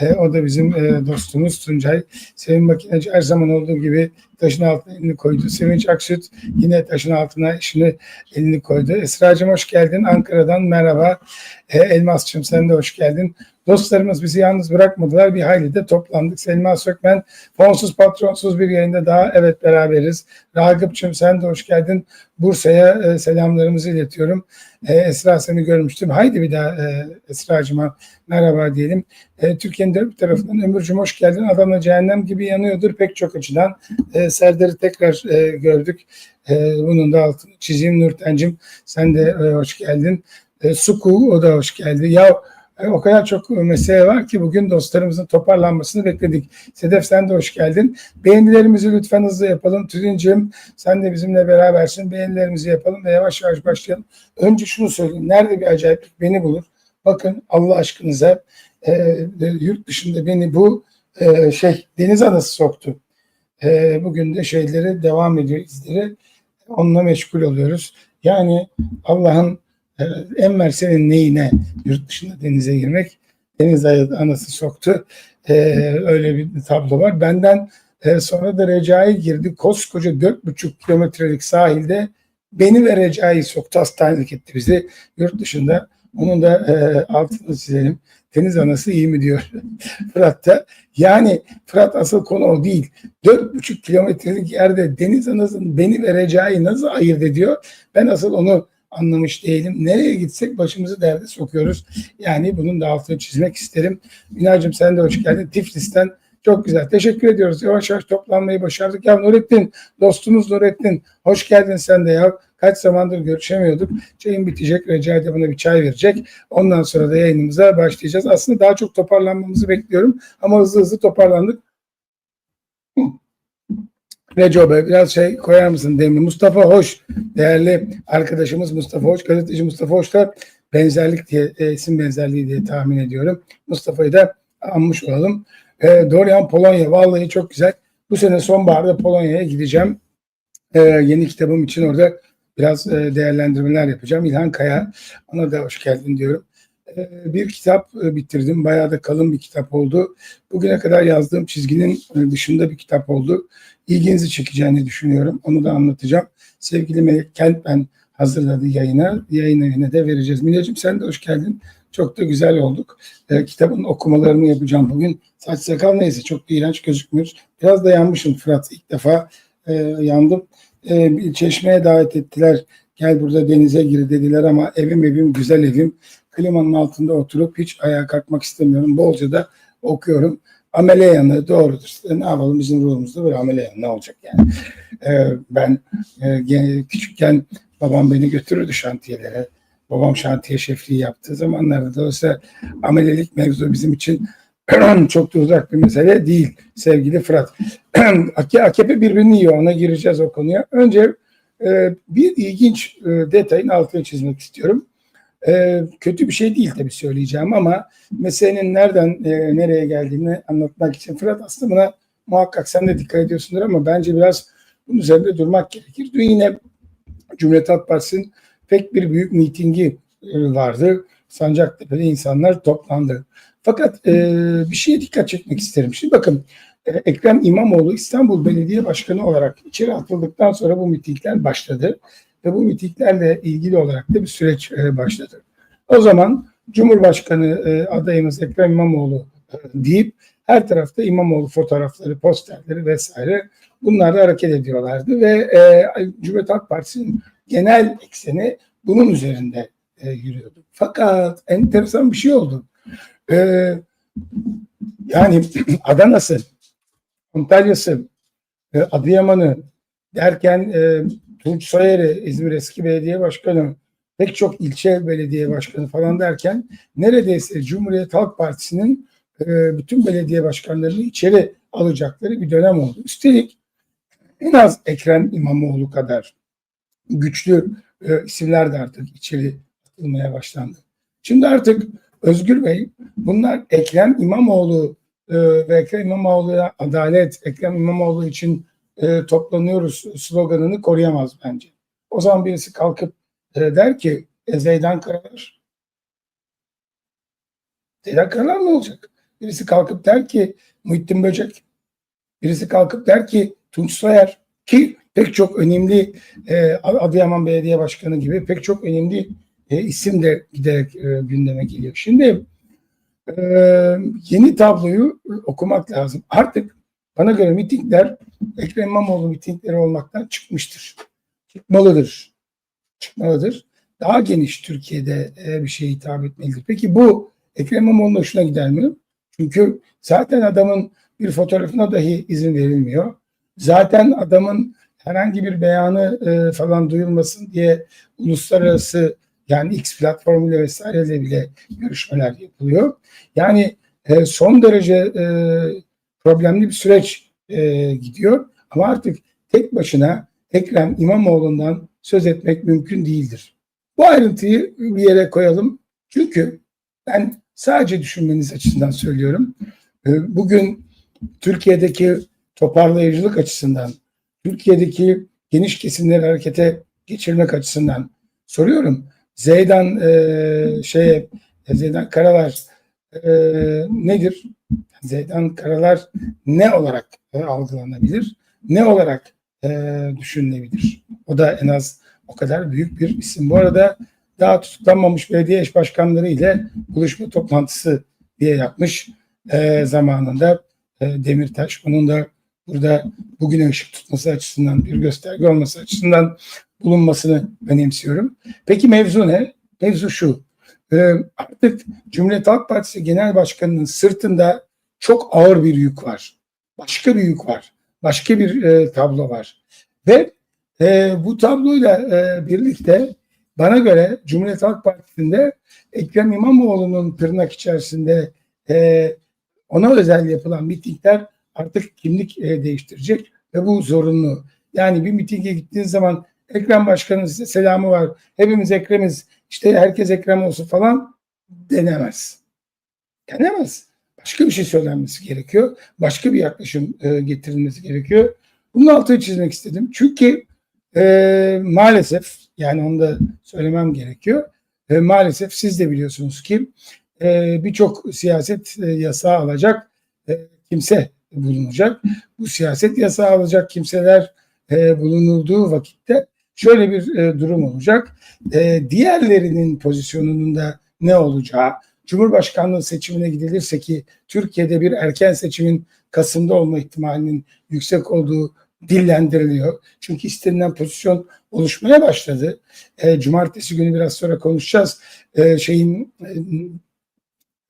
E, o da bizim e, dostumuz Tuncay. Sevin Makineci her zaman olduğu gibi taşın altına elini koydu. Sevinç Aksüt yine taşın altına işini elini koydu. Esra'cığım hoş geldin. Ankara'dan merhaba. E, Elmas'cığım sen de hoş geldin. Dostlarımız bizi yalnız bırakmadılar. Bir hayli de toplandık. Selma Sökmen, fonsuz patronsuz bir yayında daha evet beraberiz. Ragıp'cığım sen de hoş geldin. Bursa'ya e, selamlarımızı iletiyorum. E, Esra seni görmüştüm. Haydi bir daha e, Esra'cığıma merhaba diyelim. E, Türkiye'nin dört tarafından Ömürcüm hoş geldin. Adana cehennem gibi yanıyordur pek çok açıdan. E, Serdar'ı tekrar e, gördük. E, bunun da altını çizeyim. Nurten'cim sen de e, hoş geldin. E, Suku o da hoş geldi. Ya e, o kadar çok mesele var ki bugün dostlarımızın toparlanmasını bekledik. Sedef sen de hoş geldin. Beğenilerimizi lütfen hızlı yapalım. Tülincim sen de bizimle berabersin. Beğenilerimizi yapalım ve yavaş yavaş başlayalım. Önce şunu söyleyeyim. Nerede bir acayiplik beni bulur. Bakın Allah aşkınıza e, e, yurt dışında beni bu e, şey deniz anası soktu. E, bugün de şeyleri devam ediyor izleri. Onunla meşgul oluyoruz. Yani Allah'ın e, Enver senin neyine yurt dışında denize girmek? Deniz anası soktu. E, öyle bir tablo var. Benden e, sonra da Recai girdi. Koskoca 4,5 kilometrelik sahilde beni ve Recai soktu. Hastanelik etti bizi. Yurt dışında onun da e, altını çizelim. Deniz anası iyi mi diyor Fırat'ta. Yani Fırat asıl konu o değil. 4,5 kilometrelik yerde deniz anasının beni ve Recai nasıl ayırt ediyor? Ben asıl onu anlamış değilim. Nereye gitsek başımızı derde sokuyoruz. Yani bunun da altını çizmek isterim. Minacığım sen de hoş geldin. Tiflis'ten çok güzel. Teşekkür ediyoruz. Yavaş yavaş toplanmayı başardık. Ya Nurettin, dostumuz Nurettin. Hoş geldin sen de ya. Kaç zamandır görüşemiyorduk. Çayın bitecek. Recai de bana bir çay verecek. Ondan sonra da yayınımıza başlayacağız. Aslında daha çok toparlanmamızı bekliyorum. Ama hızlı hızlı toparlandık. Reco Bey biraz şey koyar mısın demin? Mustafa Hoş, değerli arkadaşımız Mustafa Hoş, gazeteci Mustafa Hoş'ta benzerlik diye, e, isim benzerliği diye tahmin ediyorum. Mustafa'yı da anmış olalım. E, Dorian Polonya, vallahi çok güzel. Bu sene sonbaharda Polonya'ya gideceğim. E, yeni kitabım için orada biraz e, değerlendirmeler yapacağım. İlhan Kaya, ona da hoş geldin diyorum. E, bir kitap e, bitirdim. Bayağı da kalın bir kitap oldu. Bugüne kadar yazdığım çizginin e, dışında bir kitap oldu ilginizi çekeceğini düşünüyorum. Onu da anlatacağım. Sevgili Melek Kentmen hazırladı yayına. Yayın evine de vereceğiz. Mineciğim sen de hoş geldin. Çok da güzel olduk. E, kitabın okumalarını yapacağım bugün. Saç sakal neyse çok da iğrenç gözükmüyor. Biraz da yanmışım Fırat. İlk defa e, yandım. E, bir çeşmeye davet ettiler. Gel burada denize gir dediler ama evim evim güzel evim. Klimanın altında oturup hiç ayağa kalkmak istemiyorum. Bolca da okuyorum amele yanı doğrudur. Ne yapalım bizim ruhumuzda böyle amele yanı ne olacak yani. Ee, ben e, küçükken babam beni götürürdü şantiyelere. Babam şantiye şefliği yaptığı zamanlarda dolayısıyla amelelik mevzu bizim için çok da uzak bir mesele değil sevgili Fırat. AKP birbirini yiyor ona gireceğiz o konuya. Önce e, bir ilginç e, detayın altını çizmek istiyorum. E, kötü bir şey değil tabii söyleyeceğim ama meselenin nereden nereye geldiğini anlatmak için Fırat aslında buna muhakkak sen de dikkat ediyorsundur ama bence biraz bunun üzerinde durmak gerekir. Dün yine Cumhuriyet Halk Partisi'nin pek bir büyük mitingi e, vardı. Sancaktepe'de insanlar toplandı. Fakat e, bir şeye dikkat çekmek isterim. Şimdi bakın e, Ekrem İmamoğlu İstanbul Belediye Başkanı olarak içeri atıldıktan sonra bu mitingler başladı ve bu mitinglerle ilgili olarak da bir süreç e, başladı. O zaman Cumhurbaşkanı e, adayımız Ekrem İmamoğlu e, deyip her tarafta İmamoğlu fotoğrafları, posterleri vesaire bunlarla hareket ediyorlardı ve e, Cumhuriyet Halk Partisi'nin genel ekseni bunun üzerinde e, yürüyordu. Fakat enteresan bir şey oldu. E, yani Adana'sı, Antalya'sı, e, Adıyaman'ı derken e, Tunç Soyer'i İzmir eski belediye başkanı pek çok ilçe belediye başkanı falan derken neredeyse Cumhuriyet Halk Partisi'nin e, bütün belediye başkanlarını içeri alacakları bir dönem oldu. Üstelik en az Ekrem İmamoğlu kadar güçlü e, isimler de artık içeri atılmaya başlandı. Şimdi artık Özgür Bey bunlar Ekrem İmamoğlu e, ve Ekrem İmamoğlu'ya adalet, Ekrem İmamoğlu için e, toplanıyoruz sloganını koruyamaz bence. O zaman birisi kalkıp e, der ki e, Zeydan Karalar Zeydan Karalar ne olacak? Birisi kalkıp der ki Muhittin Böcek. Birisi kalkıp der ki Tunç Soyer ki pek çok önemli e, Adıyaman Belediye Başkanı gibi pek çok önemli e, isim de giderek e, gündeme geliyor. Şimdi e, yeni tabloyu okumak lazım. Artık bana göre mitingler Ekrem İmamoğlu mitingleri olmaktan çıkmıştır. Çıkmalıdır. Çıkmalıdır. Daha geniş Türkiye'de e, bir şeye hitap etmelidir. Peki bu Ekrem İmamoğlu'nun hoşuna gider mi? Çünkü zaten adamın bir fotoğrafına dahi izin verilmiyor. Zaten adamın herhangi bir beyanı e, falan duyulmasın diye uluslararası yani X platformuyla vesaireyle bile görüşmeler yapılıyor. Yani e, son derece e, problemli bir süreç e, gidiyor. Ama artık tek başına Ekrem İmamoğlu'ndan söz etmek mümkün değildir. Bu ayrıntıyı bir yere koyalım. Çünkü ben sadece düşünmeniz açısından söylüyorum. E, bugün Türkiye'deki toparlayıcılık açısından, Türkiye'deki geniş kesimleri harekete geçirmek açısından soruyorum. Zeydan e, şey Zeydan Karalar e, nedir? Zeydan Karalar ne olarak e, algılanabilir? Ne olarak e, düşünülebilir? O da en az o kadar büyük bir isim. Bu arada daha tutuklanmamış belediye eş başkanları ile buluşma toplantısı diye yapmış e, zamanında e, Demirtaş. Onun da burada bugüne ışık tutması açısından bir gösterge olması açısından bulunmasını önemsiyorum. Peki mevzu ne? Mevzu şu. E, artık Cumhuriyet Halk Partisi Genel Başkanı'nın sırtında çok ağır bir yük var. Başka bir yük var. Başka bir e, tablo var. Ve e, bu tabloyla e, birlikte bana göre Cumhuriyet Halk Partisi'nde Ekrem İmamoğlu'nun tırnak içerisinde e, ona özel yapılan mitingler artık kimlik e, değiştirecek ve bu zorunlu. Yani bir mitinge gittiğiniz zaman Ekrem Başkan'ın size selamı var. Hepimiz Ekrem'iz. İşte herkes Ekrem olsun falan denemez. Denemez. Başka bir şey söylenmesi gerekiyor. Başka bir yaklaşım e, getirilmesi gerekiyor. Bunun altını çizmek istedim. Çünkü e, maalesef yani onu da söylemem gerekiyor. E, maalesef siz de biliyorsunuz ki e, birçok siyaset e, yasağı alacak e, kimse bulunacak. Bu siyaset yasağı alacak kimseler e, bulunulduğu vakitte şöyle bir e, durum olacak. E, diğerlerinin pozisyonunun da ne olacağı, Cumhurbaşkanlığı seçimine gidilirse ki Türkiye'de bir erken seçimin Kasım'da olma ihtimalinin yüksek olduğu dillendiriliyor. Çünkü istenilen pozisyon oluşmaya başladı. E, cumartesi günü biraz sonra konuşacağız. E, şeyin e,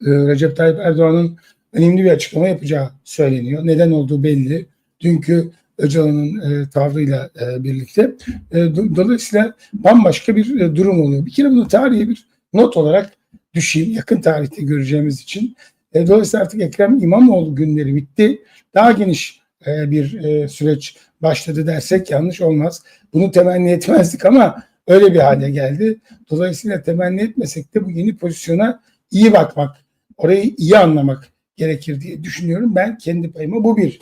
Recep Tayyip Erdoğan'ın önemli bir açıklama yapacağı söyleniyor. Neden olduğu belli. Dünkü Öcalan'ın e, tavrıyla e, birlikte. E, do, dolayısıyla bambaşka bir e, durum oluyor. Bir kere bunu tarihe bir not olarak düşeyim. Yakın tarihte göreceğimiz için. E, dolayısıyla artık Ekrem İmamoğlu günleri bitti. Daha geniş e, bir e, süreç başladı dersek yanlış olmaz. Bunu temenni etmezdik ama öyle bir hale geldi. Dolayısıyla temenni etmesek de bu yeni pozisyona iyi bakmak, orayı iyi anlamak gerekir diye düşünüyorum. Ben kendi payıma bu bir